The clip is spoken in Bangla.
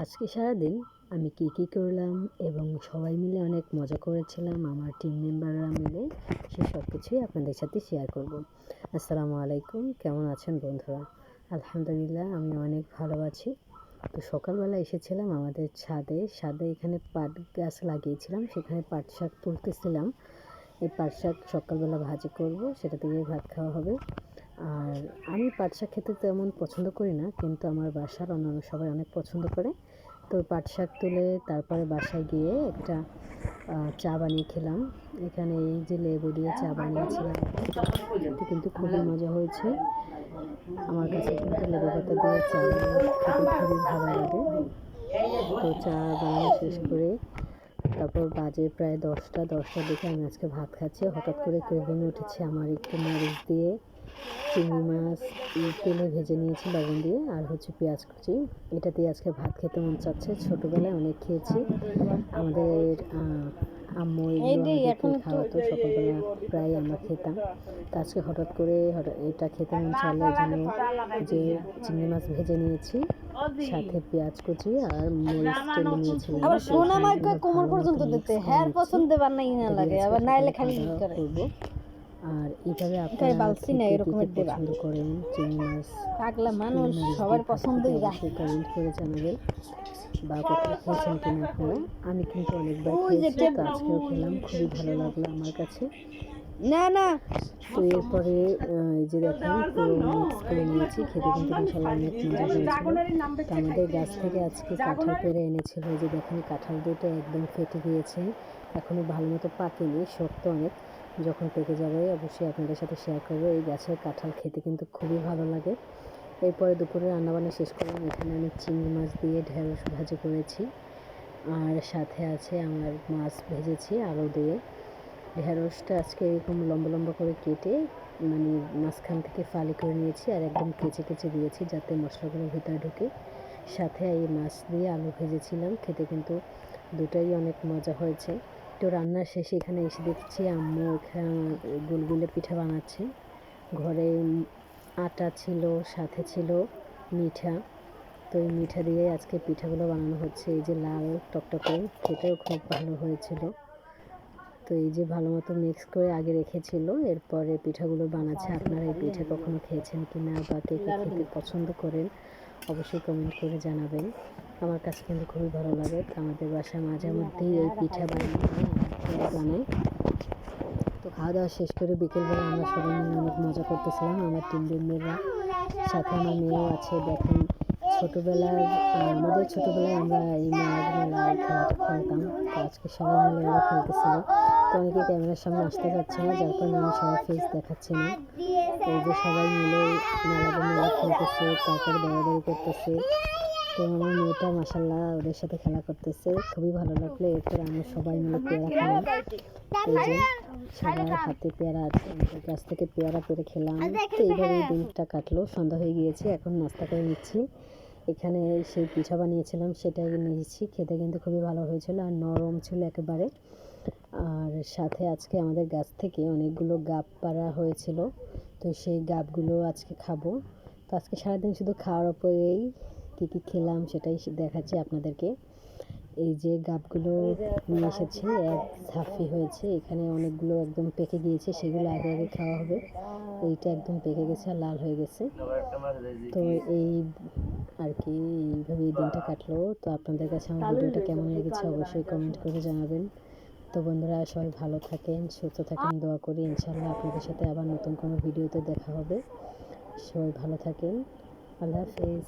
আজকে সারাদিন আমি কী কী করলাম এবং সবাই মিলে অনেক মজা করেছিলাম, আমার টিম মেম্বাররা মিলে, সে সব কিছুই আপনাদের সাথে শেয়ার করব। আসসালামু আলাইকুম, কেমন আছেন বন্ধুরা? আলহামদুলিল্লাহ, আমি অনেক ভালো আছি। তো সকালবেলা এসেছিলাম আমাদের ছাদে ছাদে এখানে পাট গাছ লাগিয়েছিলাম, সেখানে পাট শাক তুলতেছিলাম। এই পাট শাক সকালবেলা ভাজি করব, সেটা দিয়ে ভাত খাওয়া হবে। আর আমি পাট শাক খেতে তেমন পছন্দ করি না, কিন্তু আমার বাসার অন্যান্য সবাই অনেক পছন্দ করে। তো পাট শাক তুলে তারপরে বাসায় গিয়ে একটা চা বানিয়ে খেলাম। এখানে এই যে লেবু দিয়ে চা বানিয়েছিলাম এতে কিন্তু খুবই মজা হয়েছে। আমার কাছে কিন্তু লেবু পাতা দিয়ে চা খেতে খুবই ভালো লাগে। তো চা বানানো শেষ করে তারপর বাজে প্রায় দশটা, দশটার দিকে আমি আজকে ভাত খাচ্ছি। হঠাৎ করে ক্রেভিং উঠেছে আমার একটু মরিচ দিয়ে। চিংড়ি মাছ তেলে ভেজে নিয়েছি লবণ দিয়ে আর হচ্ছে পেঁয়াজ কুচি। এটা দিয়ে আজকে ভাত খেতে মন চাচ্ছে। ছোটোবেলায় অনেক খেয়েছি। আমাদের আম্মু এগুলো খাওয়াতো সকালবেলা প্রায় আমরা খেতাম। তো আজকে হঠাৎ করে হঠাৎ এটা খেতে মন চাইলে জন্য যে চিংড়ি মাছ ভেজে নিয়েছি সাথে পেঁয়াজ কুচি আর মরিচ তেলে নিয়েছিলাম আবার সোনা মাইকা কোমর পর্যন্ত দিতে হ্যার পছন্দে বানাই না লাগে আবার নাইলে খালি করে করব। আর এইভাবে আপনারা বালছি না, এরকমের দেবা। পছন্দ করেন চিংড়ি মাছ পাগলা মানুষ সবার পছন্দই রাখে কমেন্ট করে জানাবেন বা কোথাও খেয়েছেন কিনা আপনারা। আমি কিন্তু অনেকবার খেয়েছি তো আজকেও খেলাম খুবই ভালো লাগল আমার কাছে। না না। তো এরপরে এই যে দেখেন পুরো মিক্স করে নিয়েছি খেতে কিন্তু ইনশাল্লাহ অনেক মজা হয়েছিল তো আমাদের গাছ। থেকে আজকে কাঁঠাল পেরে এনেছিল যে দেখেন কাঁঠাল দুটো একদম ফেটে গিয়েছে এখনও ভালো মতো পাকেনি শক্ত অনেক। যখন পেকে যাবে, অবশ্যই আপনাদের সাথে শেয়ার করব। এই গাছের কাঁঠাল খেতে কিন্তু খুবই ভালো লাগে। এরপরে দুপুরে রান্নাবান্না শেষ করলাম এখানে আমি চিংড়ি মাছ দিয়ে ঢেঁড়স ভাজি করেছি। আর সাথে আছে আমার মাছ ভেজেছি আলু দিয়ে। ঢেঁড়সটা আজকে এরকম লম্বা লম্বা করে কেটে মানে মাঝখান থেকে ফালি করে নিয়েছি আর একদম কেচে কেচে দিয়েছি যাতে মশলাগুলো ভিতরে ঢুকে। সাথে এই মাছ দিয়ে আলু ভেজেছিলাম, খেতে কিন্তু দুটাই অনেক মজা হয়েছে। তো রান্নার শেষে এখানে এসে দেখছি আম্মু এখানে গুলগুলে পিঠা বানাচ্ছে। ঘরে আটা ছিল, সাথে ছিল মিঠা। তো এই মিঠা দিয়ে আজকে পিঠাগুলো বানানো হচ্ছে। এই যে লাল টকটকে, খেতেও খুব ভালো হয়েছিল। তো এই যে ভালো মতো মিক্স করে আগে রেখেছিল, এরপরে পিঠাগুলো বানাচ্ছে। আপনারা এই পিঠা কখনো খেয়েছেন কি না বা কে কে খেতে পছন্দ করেন, অবশ্যই কমেন্ট করে জানাবেন। আমার কাছে কিন্তু খুবই ভালো লাগে। আমাদের বাসায় মাঝে মধ্যেই এই পিঠা আমার বানায় তো খাওয়া দাওয়া শেষ করে বিকেলবেলা আমরা সবাই মিলে অনেক মজা করতেছিলাম। আমার টিম মেয়েরা, সাথে আমার মেয়েও আছে। দেখেন, ছোটোবেলার আমাদের ছোটোবেলায় আমরা এই মেলার মেলায় খেলাটা খেলতাম। তো আজকে সবাই মিলে ওরা খেলতেছিল। তো অনেকে ক্যামেরার সামনে আসতে যাচ্ছে না, যার কারণে আমি সবার ফেস দেখাচ্ছি না। এই যে সবাই মিলে মেলাতে মেলা খেলতেছে তারপরে দৌড়াদৌড়ি করতেছে। তো আমার মেয়েটা মাসাল্লাহ ওদের সাথে খেলা করতেছে। খুবই ভালো লাগল। এরপর আমরা সবাই মিলে পেয়ারা খেলাম এই যে সবার হাতে পেয়ারা আছে গাছ থেকে পেয়ারা পেরে খেলাম। তো এইভাবে দিনটা কাটলো। সন্ধ্যা হয়ে গিয়েছে, এখন নাস্তা করে নিচ্ছি। এখানে সেই পিঠা বানিয়েছিলাম, সেটাই নিয়েছি। খেতে কিন্তু খুবই ভালো হয়েছিল আর নরম ছিল একেবারে। আর সাথে আজকে আমাদের গাছ থেকে অনেকগুলো গাব পাড়া হয়েছিল। তো সেই গাবগুলো আজকে খাব। তো আজকে সারাদিন শুধু খাওয়ার উপরেই কী কী খেলাম সেটাই দেখাচ্ছি আপনাদেরকে। এই যে গাবগুলো নিয়ে এসেছে, এক ঝাঁফি হয়েছে, এখানে অনেকগুলো একদম পেকে গিয়েছে, সেগুলো আগে আগে খাওয়া হবে। এইটা একদম পেকে গেছে আর লাল হয়ে গেছে। তো এই আর কি এইভাবে এই দিনটা কাটলো। তো আপনাদের কাছে আমার ভিডিওটা কেমন লেগেছে অবশ্যই কমেন্ট করে জানাবেন। তো বন্ধুরা, সবাই ভালো থাকেন, সুস্থ থাকেন, দোয়া করি। ইনশাল্লাহ আপনাদের সাথে আবার নতুন কোনো ভিডিওতে দেখা হবে। সবাই ভালো থাকেন। আল্লাহ হাফেজ।